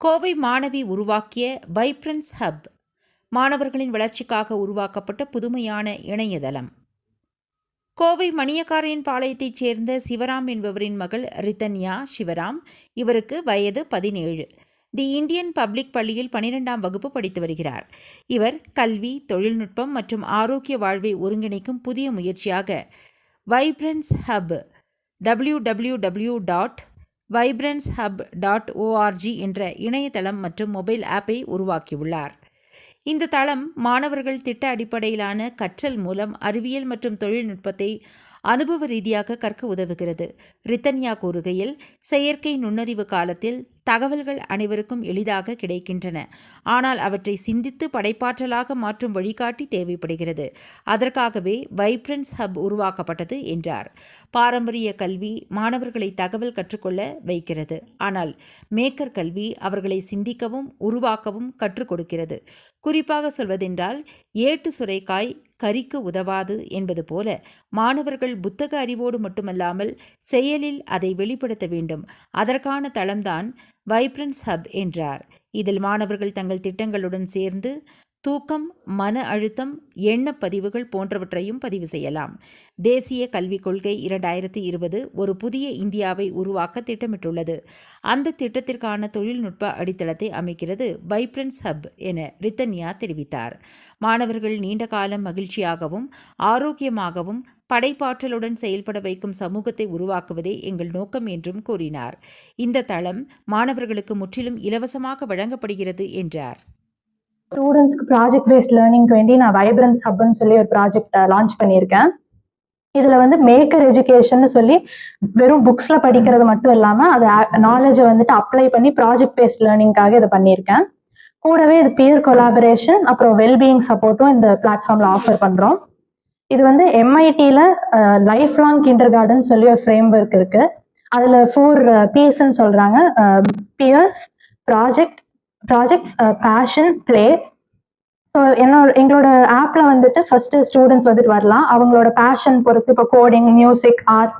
கோவை மாணவி உருவாக்கிய vibrance hub மாணவர்களின் வளர்ச்சிக்காக உருவாக்கப்பட்ட புதுமையான இணையதளம். கோவை மணியக்காரையன் பாளையத்தைச் சேர்ந்த சிவராம் என்பவரின் மகள் ரிதன்யா சிவராம் இவருக்கு வயது பதினேழு. தி இந்தியன் பப்ளிக் பள்ளியில் பனிரெண்டாம் வகுப்பு படித்து வருகிறார். இவர் கல்வி தொழில்நுட்பம் மற்றும் ஆரோக்கிய வாழ்வை ஒருங்கிணைக்கும் புதிய முயற்சியாக vibrance hub W W W dot vibrance hub dot ORG என்ற இணையதளம் மற்றும் மொபைல் ஆப்பை உருவாக்கியுள்ளார். இந்த தளம் மாணவர்கள் திட்ட அடிப்படையிலான கற்றல் மூலம் அறிவியல் மற்றும் தொழில்நுட்பத்தை அனுபவ ரீதியாக கற்க உதவுகிறது. ரித்தன்யா கூறுகையில் செயற்கை நுண்ணறிவு காலத்தில் தகவல்கள் அனைவருக்கும் எளிதாக கிடைக்கின்றன. ஆனால் அவற்றை சிந்தித்து படைப்பாற்றலாக மாற்றும் வழிகாட்டி தேவைப்படுகிறது. அதற்காகவே வைப்ரன்ஸ் ஹப் உருவாக்கப்பட்டது என்றார். பாரம்பரிய கல்வி மாணவர்களை தகவல் கற்றுக்கொள்ள வைக்கிறது. ஆனால் மேக்கர் கல்வி அவர்களை சிந்திக்கவும் உருவாக்கவும் கற்றுக் கொடுக்கிறது. குறிப்பாக சொல்வதென்றால் ஏட்டு சுரைக்காய் கறிக்கு உதவாது என்பது போல மாணவர்கள் புத்தக அறிவோடு மட்டுமல்லாமல் செயலில் அதை வெளிப்படுத்த வேண்டும். அதற்கான தளம்தான் வைப்ரன்ஸ் ஹப் என்றார். இதில் மாணவர்கள் தங்கள் திட்டங்களுடன் சேர்ந்து தூக்கம் மன அழுத்தம் எண்ணப் பதிவுகள் போன்றவற்றையும் பதிவு செய்யலாம். தேசிய கல்விக் கொள்கை இரண்டாயிரத்தி இருபது ஒரு புதிய இந்தியாவை உருவாக்க திட்டமிட்டுள்ளது. அந்த திட்டத்திற்கான தொழில்நுட்ப அடித்தளத்தை அமைக்கிறது வைப்ரன்ஸ் ஹப் என ரித்தன்யா தெரிவித்தார். மாணவர்கள் நீண்ட காலம் மகிழ்ச்சியாகவும் ஆரோக்கியமாகவும் படைப்பாற்றலுடன் செயல்பட வைக்கும் சமூகத்தை உருவாக்குவதே எங்கள் நோக்கம் என்றும் கூறினார். இந்த தளம் மாணவர்களுக்கு முற்றிலும் இலவசமாக வழங்கப்படுகிறது என்றார். ஸ்டூடெண்ட்ஸ்க்கு ப்ராஜெக்ட் பேஸ்ட் லேர்னிங்க்கு வேண்டி நான் வைப்ரன்ஸ் ஹப்னு சொல்லி ஒரு ப்ராஜெக்ட் லான்ச் பண்ணியிருக்கேன். இதில் வந்து மேக்கர் எஜுகேஷன் சொல்லி வெறும் புக்ஸில் படிக்கிறது மட்டும் இல்லாமல் அது நாலேஜை வந்துட்டு அப்ளை பண்ணி ப்ராஜெக்ட் பேஸ்ட் லேர்னிங்காக இதை பண்ணியிருக்கேன். கூடவே இது பியர் கொலாபரேஷன் அப்புறம் வெல்பீயிங் சப்போர்ட்டும் இந்த பிளாட்ஃபார்மில் ஆஃபர் பண்ணுறோம் இது வந்து எம்ஐடியில் லைஃப் லாங் கிண்டர் கார்டன் சொல்லி ஒரு ஃப்ரேம் ஒர்க் இருக்கு. அதில் ஃபோர் பிஎஸ்ன்னு சொல்கிறாங்க peers project projects passion play so என்னோட எங்களோட ஆப்பில் வந்துட்டு ஃபஸ்ட்டு ஸ்டூடெண்ட்ஸ் வந்துட்டு வரலாம். அவங்களோட பேஷன் பொறுத்து இப்போ கோடிங் மியூசிக் ஆர்ட்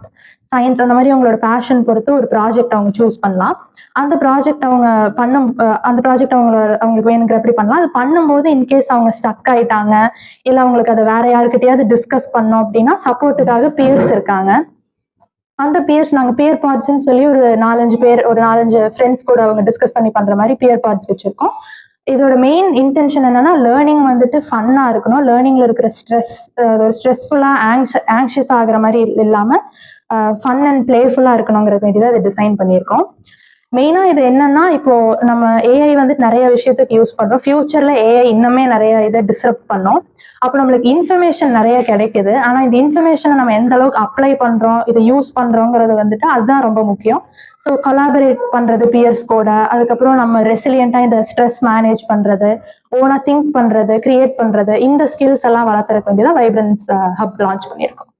சயின்ஸ் அந்த மாதிரி அவங்களோட பேஷன் பொறுத்து ஒரு ப்ராஜெக்ட் அவங்க சூஸ் பண்ணலாம். அந்த ப்ராஜெக்ட் அவங்க பண்ணும் அந்த ப்ராஜெக்ட் அவங்களோட அவங்களுக்கு வேணுங்கிற எப்படி பண்ணலாம். அது பண்ணும்போது இன்கேஸ் அவங்க ஸ்டக் ஆயிட்டாங்க இல்லை அவங்களுக்கு அதை வேற யாருக்கிட்டையாவது டிஸ்கஸ் பண்ணோம் அப்படின்னா சப்போர்ட்டுக்காக பியர்ஸ் இருக்காங்க. அந்த பியர்ஸ் நாங்கள் பியர் பார்ட்ஸ்ன்னு சொல்லி ஒரு நாலஞ்சு பேர் ஒரு நாலஞ்சு ஃப்ரெண்ட்ஸ் கூட அவங்க டிஸ்கஸ் பண்ணி பண்ற மாதிரி பியர் பார்ட்ஸ் வச்சுருக்கோம். இதோட மெயின் இன்டென்ஷன் என்னன்னா லேர்னிங் வந்துட்டு ஃபன்னாக இருக்கணும். லேர்னிங்ல இருக்கிற ஸ்ட்ரெஸ் ஒரு ஸ்ட்ரெஸ்ஃபுல்லாக ஆங்ஷ ஆங்ஷியஸ் ஆகுற மாதிரி இல்லாமல் ஃபன் அண்ட் பிளேஃபுல்லாக இருக்கணுங்கிற வேண்டி தான் இதை டிசைன் பண்ணியிருக்கோம். மெயினாக இது என்னன்னா இப்போ நம்ம ஏஐ வந்துட்டு நிறைய விஷயத்துக்கு யூஸ் பண்ணுறோம் ஃபியூச்சர்ல ஏஐ இன்னுமே நிறைய இதை டிஸ்டர்ப் பண்ணோம். அப்போ நம்மளுக்கு இன்ஃபர்மேஷன் நிறைய கிடைக்குது. ஆனால் இந்த இன்ஃபர்மேஷனை நம்ம எந்த அளவுக்கு அப்ளை பண்ணுறோம் இதை யூஸ் பண்ணுறோங்கிறது வந்துட்டு அதுதான் ரொம்ப முக்கியம். ஸோ கொலாபரேட் பண்ணுறது பியர்ஸ் கூட அதுக்கப்புறம் நம்ம ரெசிலியண்டா இந்த ஸ்ட்ரெஸ் மேனேஜ் பண்ணுறது ஓனா திங்க் பண்ணுறது கிரியேட் பண்றது இந்த ஸ்கில்ஸ் எல்லாம் வளர்த்துறக்க வேண்டியதான் வைப்ரன்ஸ் ஹப் லான்ச் பண்ணியிருக்கோம்.